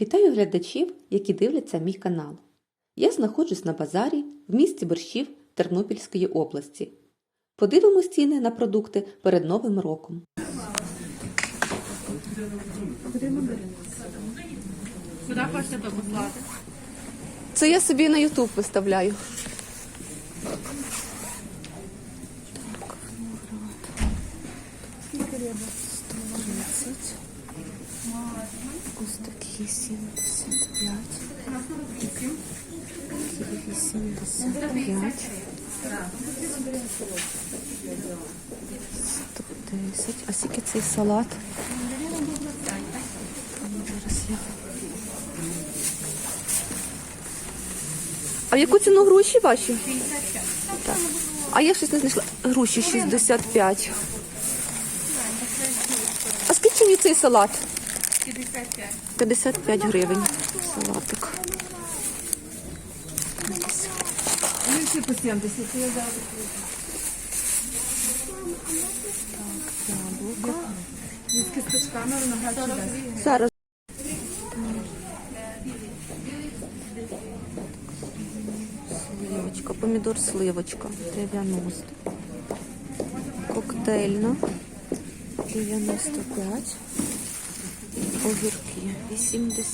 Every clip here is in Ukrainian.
Вітаю глядачів, які дивляться мій канал. Я знаходжусь на базарі в місті Борщів Тернопільської області. Подивимось ціни на продукти перед Новим роком. Куди хочете послати? Це я собі на Ютуб виставляю. Ось такі 75. Такі 75. 110. А скільки цей салат? А яку ціну груші ваші? Так. А я щось не знайшла. Груші 65. А скільки мені цей салат? 55. 55 гривень. Салатик. Ну, всі по 70. Я зараз. Яблуко. З кісточками виноград чудес. Зараз. Помідор сливочка 90. Коктейльна 95. Огірки 80.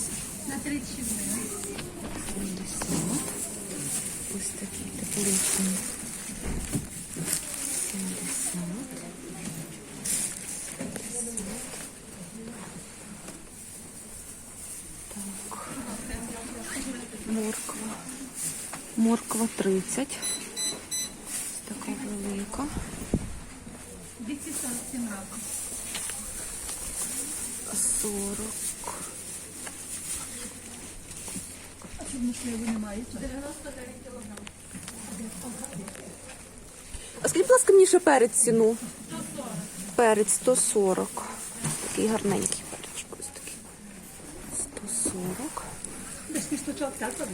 На 36 70. Ось такі тепличні. 70. Так. Морква. Морква 30. Ось така велика. 247 років. 40. А що можливо немає? 99 кг. А скажіть, будь ласка, мені ще перець ціну. Перець 140. Такий гарненький перець. Ось такий. 140. Десь кісточок так? Так,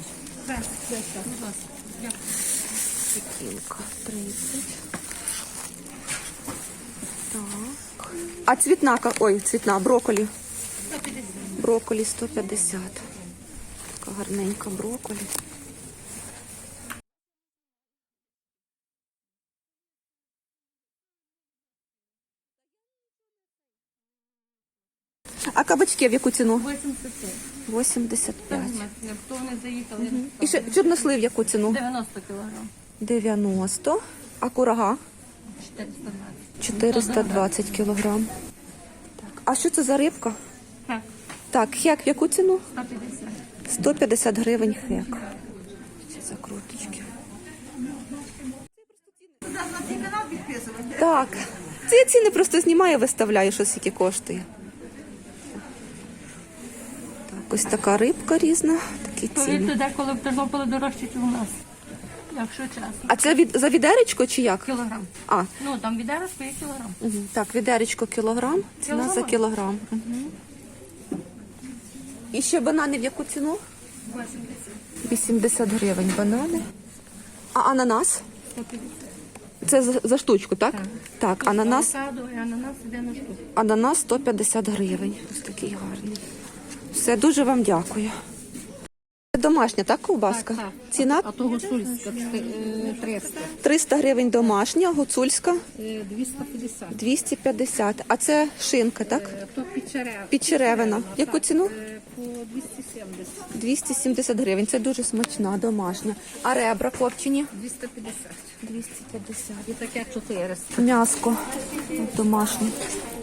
так. Пекінка 30. Так. А цвітна, ой, цвітна, брокколі. 150. Брокколі 150. Така гарненька брокколі. А кабачки в яку ціну? 85. 85. Хто вони заїхали? І ще чорнослив в яку ціну? 90 кг. 90. А курага? 420. 420 кілограм. Так. А що це за рибка? Так, хек в яку ціну? 150. 150 гривень хек. Ці закруточки. Так. Це я ціни просто знімаю, виставляю, що скільки коштує. Так, ось така рибка різна, такі ціни. Повірте, деколи в Тернополі дорожче, ніж у нас. Якщо чесно. А це від, за відеречко чи як? Кілограм. А, Ну, там відерочка є кілограм. угу. так, відеречко кілограм, ціна за Кілограм? кілограм. Угу. І ще банани в яку ціну? 80. 80 гривень банани. А ананас? 150. Це за, за штучку, так? Так, ананас, ананас іде на штуку. ананас 150 гривень. Ось такий гарний. Все, дуже вам дякую. Це Домашня, так, ковбаска? Так, так. Ціна А то гусульська 300. 300 гривень домашня, гуцульська 250. 250. А це шинка, так? То підчерев. Підчеревина. Яку ціну? По 270. 270 гривень. Це дуже смачна, домашня. А ребра копчені? 250. 250. І таке 400. М'яско домашнє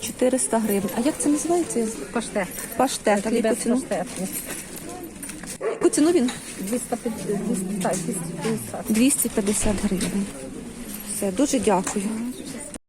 400 гривень. А як це називається? Паштет. Паштет. А в яку ціну? Яку ціну він? 250. 250. 250 гривень. Все, дуже дякую.